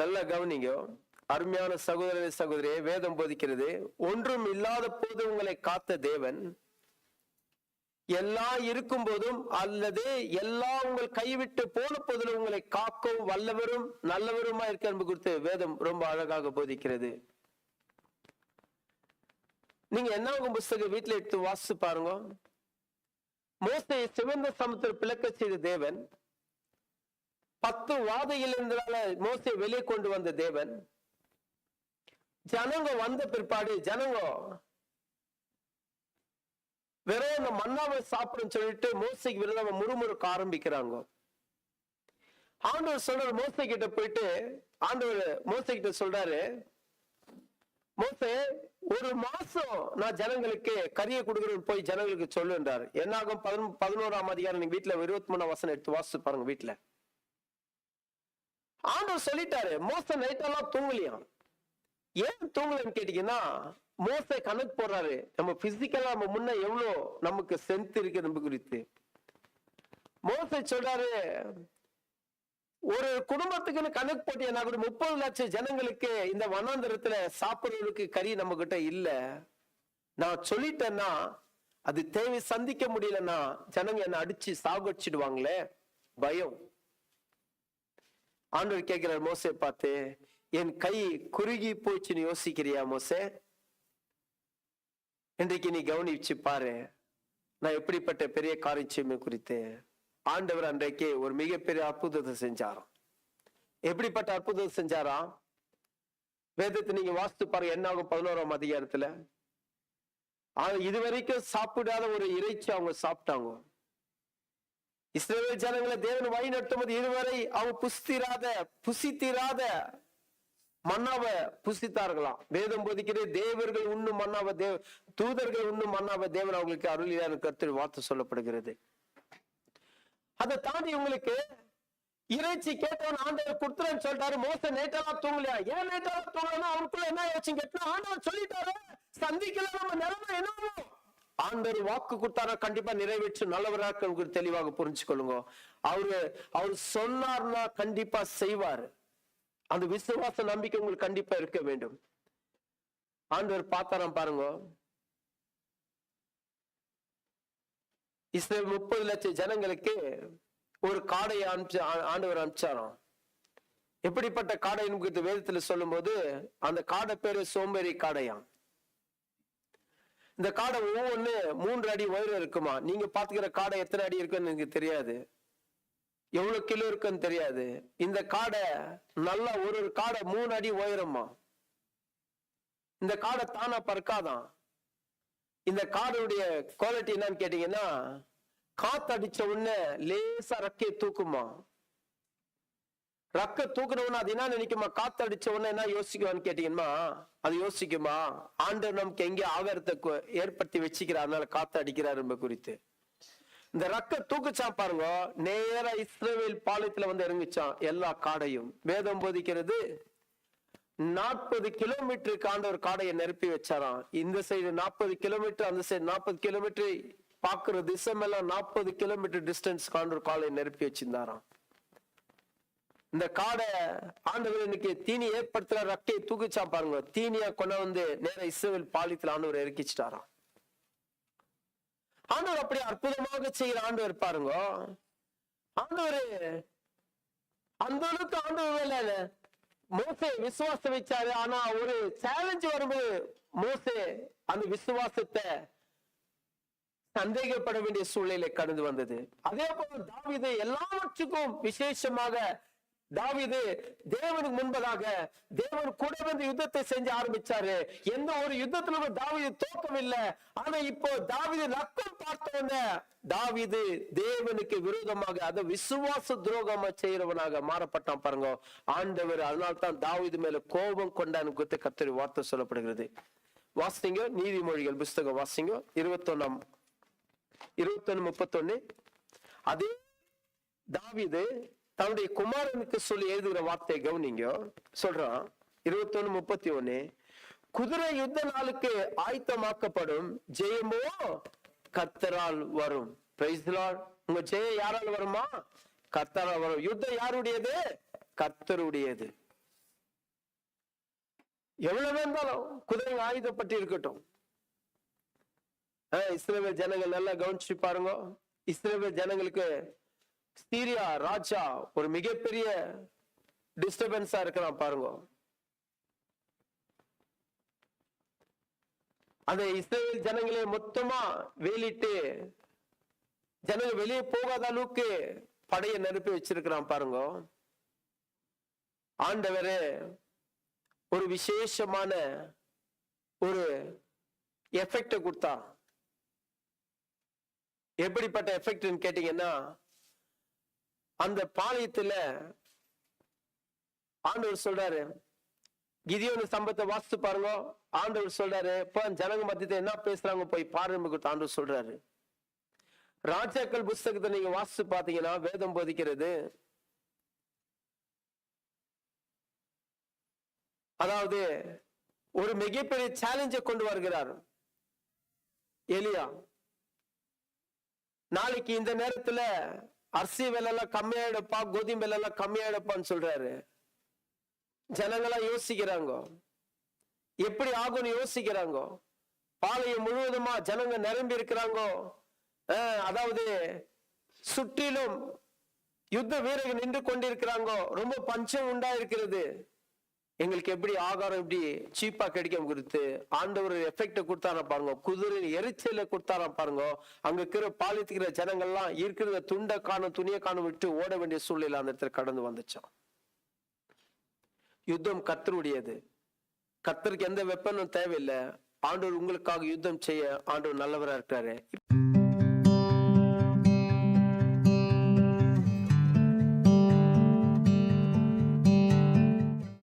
நல்ல கவனிங்க. அருமையான சகோதர சகோதரியை வேதம் போதிக்கிறது ஒன்றும் இல்லாத போது உங்களை காத்த தேவன் எல்லாம் இருக்கும் போதும் அல்லது எல்லாம் உங்கள் கைவிட்டு போன போதிலும் உங்களை காக்கும் வல்லவரும் நல்லவருமா இருக்க என்பது குறித்து வேதம் ரொம்ப அழகாக போதிக்கிறது. நீங்க என்ன உங்க புஸ்தகம் வீட்டுல எடுத்து வாசிச்சு பாருங்க. மோசையை சிவந்த சமுத்திர பிளக்க செய்த தேவன் பத்து வாதையில் இருந்ததால மோசையை வெளியே கொண்டு வந்த தேவன் ஜனங்க வந்த பிற்பாடு ஜனங்க வெறும் அந்த மன்னாவை சாப்பிடும் சொல்லிட்டு மோசைக்கு விரோதமா முறுமுறுக்க ஆரம்பிக்கிறாங்க. ஆண்டவர் சொல்ற மோசை கிட்ட போயிட்டு ஆண்டவர் மோசை கிட்ட சொல்றாரு மோசே ஒரு மாசம் நான் ஜனங்களுக்கு கரியை கொடுக்குறேன் போய் ஜனங்களுக்கு சொல்லுன்றாரு என்னாகும் பதினோராம் அதிகாரம் நீங்க வீட்டுல இருபத்தி மூணாம் வசனம் எடுத்து வாசிச்சு பாருங்க வீட்டுல ஆண்டவர் சொல்லிட்டாரு மோச நைட்டெல்லாம் தூங்கலையாம் ஏன் தூங்கலன்னு கேட்டீங்கன்னா மோச கணக்கு போடுறாரு. நம்ம பிசிக்கலா நம்ம முன்ன எவ்வளவு நமக்கு ஸ்ட்ரென்த் இருக்கு நம்ம குறித்து. மோச சொல்றாரு ஒரு குடும்பத்துக்குன்னு கணக்கு போட்டியன்னா கூட முப்பது லட்சம் ஜனங்களுக்கு இந்த வனாந்தரத்துல சாப்பிடுறதுக்கு கறி நம்ம கிட்ட இல்ல. நான் சொல்லிட்டேன்னா அது தேவை சந்திக்க முடியலன்னா ஜனங்க என்ன அடிச்சு சாகடிச்சிடுவாங்களே? பயம். ஆண்டவர் கேட்கிறார் மோசே பார்த்து என் கை குறுகி போச்சுன்னு யோசிக்கிறியா மோசே? இன்றைக்கு நீ கவனிச்சு பாரு நான் எப்படிப்பட்ட பெரிய காரியம் குறித்து. ஆண்டவர் அன்றைக்கு ஒரு மிகப்பெரிய அற்புதத்தை செஞ்சாராம் எப்படிப்பட்ட அற்புதத்தை செஞ்சாராம் வேதத்தை நீங்க வாசித்து பாருங்க என்ன ஆகும் பதினோராம் அதிகாரத்துல. இது இதுவரைக்கும் சாப்பிடாத ஒரு இறைச்சி அவங்க சாப்பிட்டாங்க. இஸ்ரேல் ஜனங்களை தேவன் வழி நடத்தும் இதுவரை அவங்க புசித்திராத புசித்திராத மன்னாவை புசித்தார்களாம். வேதம் போதிக்கிறது தேவர்கள் உண்ணும் மன்னாவை தேவ தூதர்கள் உண்ணும் மன்னாவை தேவன் அவங்களுக்கு அருளியான கருத்து வார்த்தை சொல்லப்படுகிறது. அதை தாண்டி உங்களுக்கு இறைச்சி கேட்டவன் ஆண்டவர் கொடுத்துறேன்னு சொல்லிட்டாரு மோச நேற்றெல்லாம் தூங்கலையா? ஏன் நேற்றெல்லாம் தூங்கலன்னா அவனுக்குள்ள என்ன யோசிச்சு கேட்டா ஆண்டவர் சொல்லிட்டாரு. சந்திக்கல நம்ம நிலைமை என்னவோ ஆண்டவர் வாக்கு கொடுத்தாரா? கண்டிப்பா நிறைவேற்று. நல்லவராக உங்களுக்கு தெளிவாக புரிஞ்சுக்கொள்ளுங்க. அவரு அவர் சொன்னார்னா கண்டிப்பா செய்வாரு. அந்த விசுவாச நம்பிக்கை உங்களுக்கு கண்டிப்பா இருக்க வேண்டும். ஆண்டவர் பார்த்தாராம் பாருங்க. இஸ்ரேல் முப்பது லட்சம் ஜனங்களுக்கு ஒரு காடையை அனுப்பிச்சு ஆண்டவர் அனுப்பிச்சாராம். எப்படிப்பட்ட காடை? குறித்து வேதத்துல சொல்லும்போது அந்த காடை பேரு சோம்பேறி காடையாம். இந்த காடை ஒவ்வொன்று மூன்று அடி உயரம் இருக்குமா? நீங்க பாத்துக்கிற காடை எத்தனை அடி இருக்குன்னு எனக்கு தெரியாது. எவ்வளவு கிலோ இருக்குன்னு தெரியாது. இந்த காடை நல்லா ஒரு ஒரு காடை மூணு அடி உயரமா இந்த காடை தானா பறக்காதான். இந்த காடுடைய குவாலிட்டி என்னன்னு கேட்டீங்கன்னா காத்தடிச்ச உடனே லேசா ரக்கையை தூக்குமா ரக்க தூக்குனவன அது என்ன நினைக்குமா? காத்து அடிச்ச உடனே என்ன யோசிக்குவான்னு கேட்டீங்கன்னா அது யோசிக்குமா? ஆண்டவர் நமக்கு எங்கே ஆகாரத்தை ஏற்படுத்தி வச்சுக்கிறார். அதனால காத்து அடிக்கிறார் என்பது குறித்து. இந்த ரக்க தூக்குச்சான் பாருங்க நேர இஸ்ரேவேல் பாளையத்துல வந்து இறங்குச்சான். எல்லா காடையும். வேதம் போதிக்கிறது நாற்பது கிலோமீட்டருக்கு ஆண்டவர் காடையை நிரப்பி வச்சாராம். இந்த சைடு நாற்பது கிலோமீட்டர் அந்த சைடு நாற்பது கிலோமீட்டர் பாக்குற திசைமெல்லாம் நாற்பது கிலோமீட்டர் டிஸ்டன்ஸ் ஆண்டவர் காலையை நிரப்பி வச்சிருந்தாராம். இந்த காடை ஆண்டவர் இன்னைக்கு தீனி ஏற்படுத்துற ரக்கையை தூக்கிச்சா பாருங்க. தீனியா கொண்டு வந்து நேர இஸ்ரேல் பாலித்துல ஆண்டவர் இறக்கிச்சிட்டாராம். ஆண்டவர் அப்படி அற்புதமாக செய்யற ஆண்டவர் பாருங்க. ஆண்டவர் அந்த அளவுக்கு ஆண்டவர் மேல மோசே விசுவாசம் வச்சாரு. ஆனா ஒரு சேலஞ்ச் வரும்போது மோசே அந்த விசுவாசத்தை சந்தேகப்பட வேண்டிய சூழ்நிலை கடந்து வந்தது. அதே போல தாவீது எல்லாவற்றுக்கும் விசேஷமாக தாவிது தேவனுக்கு முன்பதாக தேவன் கூட வந்து யுத்தத்தை செஞ்சு ஆரம்பிச்சாரு. எந்த ஒரு யுத்தத்திலும் தாவிது தோக்கவில்லை. ஆனா இப்போ தாவீது ரத்தம் பார்த்தவன தாவிது தேவனுக்கு விரோதமாக அத விசுவாச துரோகமா செய்யறவனாக மாறப்பட்டான் பாருங்க. ஆண்டவர் அதனால தான் தாவீது மேல கோபம் கொண்டான்னு குறித்து கத்தரி வார்த்தை சொல்லப்படுகிறது. வாசிங்க நீதிமொழிகள் புஸ்தகம் வாசிங்க. இருபத்தொன்னாம் இருபத்தொன்னு முப்பத்தொன்னு. அதே தாவிது தன்னுடைய குமாரனுக்கு சொல்லி எழுதுகிற வார்த்தையை கவனிங்க. சொல்றான் இருபத்தொன்னு முப்பத்தி ஒண்ணு குதிரை யுத்த நாளுக்கு ஆயத்தமாக்கப்படும் ஜெயமோ கத்தரால் வரும். உங்க ஜெயம் யாரால் வருமா? கத்தரால் வரும். யுத்தம் யாருடையது? கத்தருடையது எவ்வளவு இருந்தாலும் குதிரை ஆயுதப்பட்டு இருக்கட்டும் ஆஹ் இஸ்ரேல் ஜனங்கள் நல்லா கவனிச்சு பாருங்க. இஸ்ரேல் ஜனங்களுக்கு சீரியா ராஜா ஒரு மிகப்பெரிய டிஸ்டர்பன்ஸா இருக்கிறான் பாருங்க. அந்த இஸ்ரேல் ஜனங்களை மொத்தமா வேலிட்டு ஜனங்க வெளியே போகாத அளவுக்கு படையை நெருப்பி வச்சிருக்கிறான் பாருங்க. ஆண்டவரே ஒரு விசேஷமான ஒரு எஃபெக்ட கொடுத்தா. எப்படிப்பட்ட எஃபெக்ட்னு கேட்டீங்கன்னா அந்த பாளையத்துல ஆண்டவர் சொல்றாரு கிதியோனு சம்பத்தை வாசித்து பாருங்க. ஆண்டவர் சொல்றாரு இப்ப ஜனங்க மத்தியத்தை என்ன பேசுறாங்க போய் பாருங்க கொடுத்து ஆண்டவர் சொல்றாரு. ராஜாக்கள் புஸ்தகத்தை நீங்க வாசித்து பாத்தீங்கன்னா வேதம் போதிக்கிறது. அதாவது ஒரு மிகப்பெரிய சேலஞ்சை கொண்டு வருகிறார். எலியா. நாளைக்கு இந்த நேரத்துல அரிசி விலைலாம் கம்மியாயிடுப்பா கோதுமை விலைலாம் கம்மியாயிடுப்பான்னு சொல்றாரு. ஜனங்களா யோசிக்கிறாங்க? எப்படி ஆகும்னு யோசிக்கிறாங்க? பாளையம் முழுவதுமா ஜனங்க நிரம்பி இருக்கிறாங்க? அதாவது சுற்றிலும் யுத்த வீரர்கள் நின்று கொண்டிருக்கிறாங்க? ரொம்ப பஞ்சம் உண்டா இருக்கிறது எங்களுக்கு எப்படி ஆகாரம் எப்படி சீப்பா கிடைக்கும் குறித்து ஆண்டவர் எஃபெக்ட கொடுத்தாரா பாருங்க. குதிரை எரிச்சல கொடுத்தாரா பாருங்க. அங்க இருக்கிற பாலித்துக்கிற ஜனங்கள்லாம் இருக்கிற துண்டை காணும் துணியை காணும் விட்டு ஓட வேண்டிய சூழ்நிலை அந்த இடத்துல கடந்து வந்துச்சோம். யுத்தம் கத்தருடையது கத்தருக்கு எந்த வெப்பனும் தேவையில்லை. ஆண்டவர் உங்களுக்காக யுத்தம் செய்ய ஆண்டவர் நல்லவரா இருக்காரு